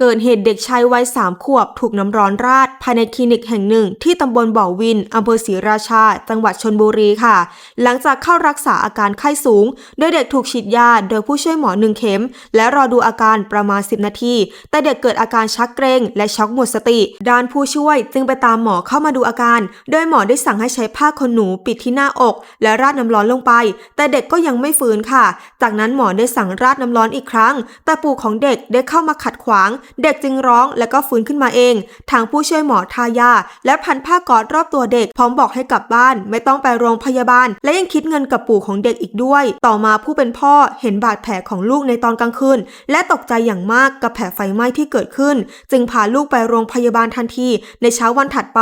เกิดเหตุเด็กชายวัยสามขวบถูกน้ำร้อนราดภายในคลินิกแห่งหนึ่ง ที่ตำบลบ่อวินอำเภอศรีราชา จังหวัดชนบุรีค่ะ หลังจากเข้ารักษาอาการไข้สูง โดยเด็กถูกฉีดยาโดยผู้ช่วยหมอหนึ่งเข็ม และรอดูอาการประมาณ 10 นาที แต่เด็กเกิดอาการชักเกรงและช็อกหมดสติ ด้านผู้ช่วยจึงไปตามหมอเข้ามาดูอาการ โดยหมอได้สั่งให้ใช้ผ้าขนหนูปิดที่หน้าอก และราดน้ำร้อนลงไป แต่เด็กก็ยังไม่ฟื้นค่ะ จากนั้นหมอได้สั่งราดน้ำร้อนอีกครั้ง แต่ปู่ของเด็กได้เข้ามาขัดขวางเด็กจึงร้องและก็ฟื้นขึ้นมาเอง ทางผู้ช่วยหมอทายา และพันผ้ากอดรอบตัวเด็ก พร้อมบอกให้กลับบ้าน ไม่ต้องไปโรงพยาบาล และยังคิดเงินกับปู่ของเด็กอีกด้วย ต่อมาผู้เป็นพ่อเห็นบาดแผลของลูกในตอนกลางคืนและตกใจอย่างมากกับแผลไฟไหม้ที่เกิดขึ้น จึงพาลูกไปโรงพยาบาลทันที ในเช้าวันถัดไป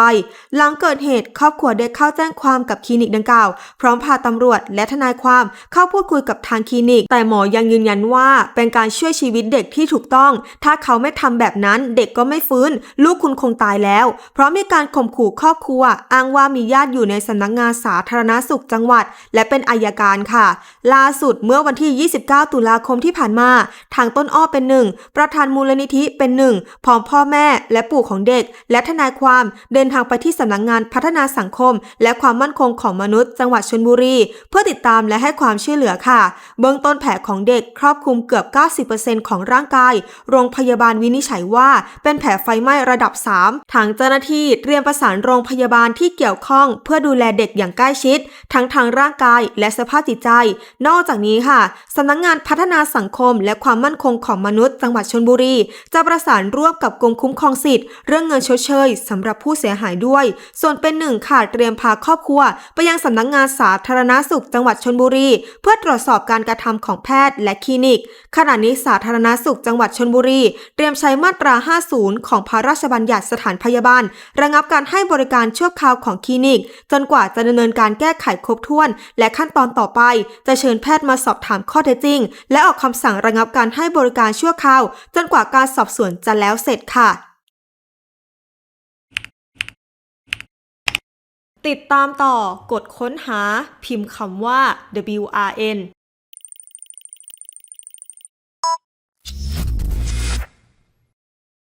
หลังเกิดเหตุครอบครัวได้เข้าแจ้งความกับคลินิกดังกล่าว พร้อมพาตำรวจและทนายความเข้าพูดคุยกับทางคลินิก แต่หมอยังยืนยันว่าเป็นการช่วยชีวิตเด็กที่ถูกต้อง ถ้าเขาไม่ทำแบบนั้นเด็กก็ไม่ฟื้น ลูกคุณคงตายแล้ว เพราะมีการข่มขู่ครอบครัว อ้างว่ามีญาติอยู่ในสำนักงานสาธารณสุขจังหวัด และเป็นอายการค่ะ ล่าสุดเมื่อวันที่ 29 ตุลาคมที่ผ่านมา ทางต้นอ้อเป็นหนึ่งประธานมูลนิธิเป็นหนึ่งพร้อมพ่อแม่และปู่ของเด็ก และทนายความเดินทางไปที่สำนักงานพัฒนาสังคม และความมั่นคงของมนุษย์ จังหวัดชลบุรี เพื่อติดตามและให้ความช่วยเหลือค่ะ เบื้องต้นแผลของเด็กครอบคลุมเกือบ 90%ของร่างกาย โรงพยาบาลวินิจฉัยว่า เป็นแผลไฟไหม้ระดับ 3 ทางเจ้าหน้าที่เตรียมประสานโรงพยาบาลที่เกี่ยวข้อง เพื่อดูแลเด็กอย่างใกล้ชิด ทั้งทางร่างกายและสภาพจิตใจ นอกจากนี้ค่ะสำนักงานพัฒนาสังคม และความมั่นคงของมนุษย์จังหวัดชลบุรี จะประสานร่วมกับกรมคุ้มครองสิทธิ์เรื่องเงินชดเชยสำหรับผู้เสียหายด้วย ส่วนเป็นหนึ่งค่ะเตรียมพาครอบครัว ไปยังสำนักงานสาธารณสุขจังหวัดชลบุรี เพื่อตรวจสอบการกระทำของแพทย์และคลินิก ขณะนี้สาธารณสุขจังหวัดชลบุรี เตรียมใช้มาตรา 50 ของพระราชบัญญัติสถานพยาบาล ระงับการให้บริการชั่วคราวของคลินิก จนกว่าจะดำเนินการแก้ไขครบถ้วน และขั้นตอนต่อไป จะเชิญแพทย์มาสอบถามข้อเท็จจริง และออกคำสั่งระงับการให้บริการชั่วคราว จนกว่าการสอบสวนจะแล้วเสร็จค่ะติดตามต่อกดค้นหาพิมพ์คำว่า WRN